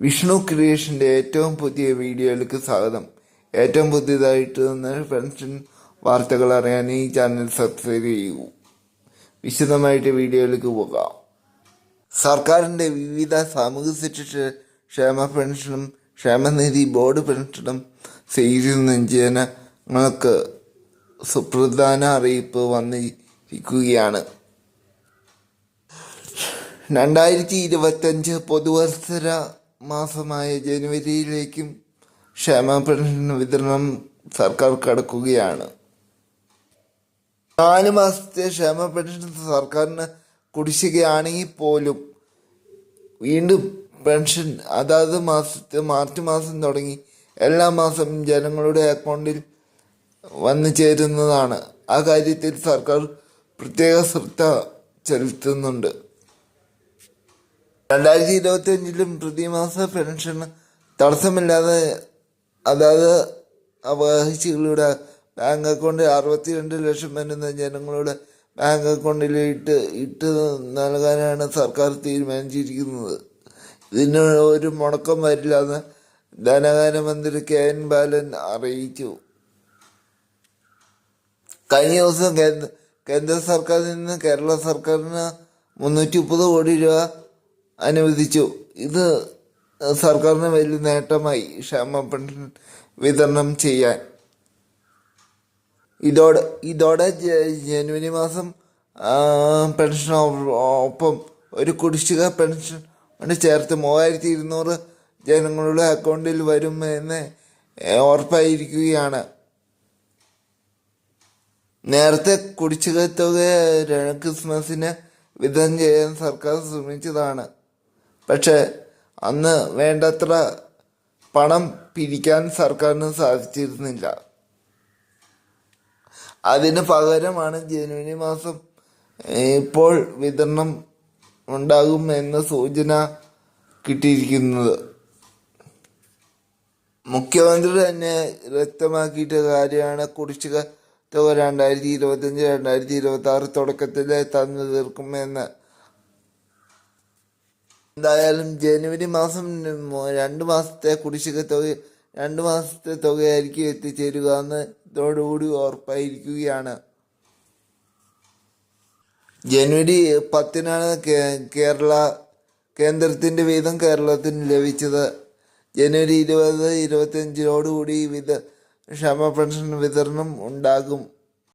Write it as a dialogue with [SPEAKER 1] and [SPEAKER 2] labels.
[SPEAKER 1] വിഷ്ണു ക്രിയേഷന്റെ ഏറ്റവും പുതിയ വീഡിയോയിലേക്ക് സ്വാഗതം. ഏറ്റവും പുതിയതായിട്ട് വന്ന പെൻഷൻ വാർത്തകൾ അറിയാൻ ഈ ചാനൽ സബ്സ്ക്രൈബ് ചെയ്യൂ. വിശദമായിട്ട് വീഡിയോയിലേക്ക് പോകാം. സർക്കാരിന്റെ വിവിധ സാമൂഹ്യ സുരക്ഷ ക്ഷേമ പെൻഷനും ക്ഷേമനിധി ബോർഡ് പെൻഷനും സ്വീകരിക്കുന്ന ജനങ്ങൾക്ക് സുപ്രധാന അറിയിപ്പ് വന്നിരിക്കുകയാണ്. രണ്ടായിരത്തി ഇരുപത്തഞ്ച് പൊതുവത്സര മാസമായ ജനുവരിയിലേക്കും ക്ഷേമ പെൻഷൻ വിതരണം സർക്കാർ കടക്കുകയാണ്. നാല് മാസത്തെ ക്ഷേമ പെൻഷൻ സർക്കാരിന് കുടിശ്ശികയാണെങ്കിൽ പോലും വീണ്ടും പെൻഷൻ അതാത് മാസത്തെ മാർച്ച് മാസം തുടങ്ങി എല്ലാ മാസം ജനങ്ങളുടെ അക്കൗണ്ടിൽ വന്നു ചേരുന്നതാണ്. ആ കാര്യത്തിൽ സർക്കാർ പ്രത്യേക ശ്രദ്ധ ചെലുത്തുന്നുണ്ട്. രണ്ടായിരത്തി ഇരുപത്തി അഞ്ചിലും പ്രതിമാസ പെൻഷൻ തടസ്സമില്ലാതെ അതായത് അവകാശികളുടെ ബാങ്ക് അക്കൗണ്ടിൽ അറുപത്തിരണ്ട് ലക്ഷം വരുന്ന ജനങ്ങളുടെ ബാങ്ക് അക്കൗണ്ടിൽ ഇട്ട് ഇട്ട് നൽകാനാണ് സർക്കാർ തീരുമാനിച്ചിരിക്കുന്നത്. ഇതിന് ഒരു മുടക്കം വരില്ലെന്ന് ധനകാര്യമന്ത്രി കെ എൻ ബാലൻ അറിയിച്ചു. കഴിഞ്ഞ ദിവസം കേന്ദ്ര സർക്കാരിൽ നിന്ന് കേരള സർക്കാരിന് മുന്നൂറ്റി മുപ്പത് കോടി രൂപ അനുവദിച്ചു. ഇത് സർക്കാരിന് വലിയ നേട്ടമായി ക്ഷേമ പെൻഷൻ വിതരണം ചെയ്യാൻ. ഇതോടെ ഇതോടെ ജനുവരി മാസം പെൻഷൻ ഒപ്പം ഒരു കുടിശ്ശിക പെൻഷൻ ചേർത്ത് മൂവായിരത്തി ഇരുന്നൂറ് ജനങ്ങളുടെ അക്കൗണ്ടിൽ വരുമെന്ന് ഉറപ്പായിരിക്കുകയാണ്. നേരത്തെ കുടിശ്ശിക തുക ക്രിസ്മസിന് വിതരണം ചെയ്യാൻ സർക്കാർ ശ്രമിച്ചതാണ്. പക്ഷെ അന്ന് വേണ്ടത്ര പണം പിരിക്കാൻ സർക്കാരിന് സാധിച്ചിരുന്നില്ല. അതിന് പകരമാണ് ജനുവരി മാസം ഇപ്പോൾ വിതരണം ഉണ്ടാകും എന്ന സൂചന കിട്ടിയിരിക്കുന്നത്. മുഖ്യമന്ത്രി തന്നെ വ്യക്തമാക്കിയിട്ട കാര്യമാണ് കുടിശ്ശിക തുക രണ്ടായിരത്തി ഇരുപത്തഞ്ച് രണ്ടായിരത്തി ഇരുപത്തി ആറ് തുടക്കത്തിലെ തന്നു തീർക്കുമെന്ന് എന്തായാലും ജനുവരി മാസം രണ്ട് മാസത്തെ കുടിശ്ശിക തുക രണ്ട് മാസത്തെ തുകയായിരിക്കും എത്തിച്ചേരുക എന്ന് ഇതോടുകൂടി ഉറപ്പായിരിക്കുകയാണ്. ജനുവരി പത്തിനാണ് കേരള കേന്ദ്രത്തിന്റെ വീതം കേരളത്തിന് ലഭിച്ചത്. ജനുവരി ഇരുപത് ഇരുപത്തിയഞ്ചിനോടുകൂടി വിത ക്ഷമ പെൻഷൻ വിതരണം ഉണ്ടാകും.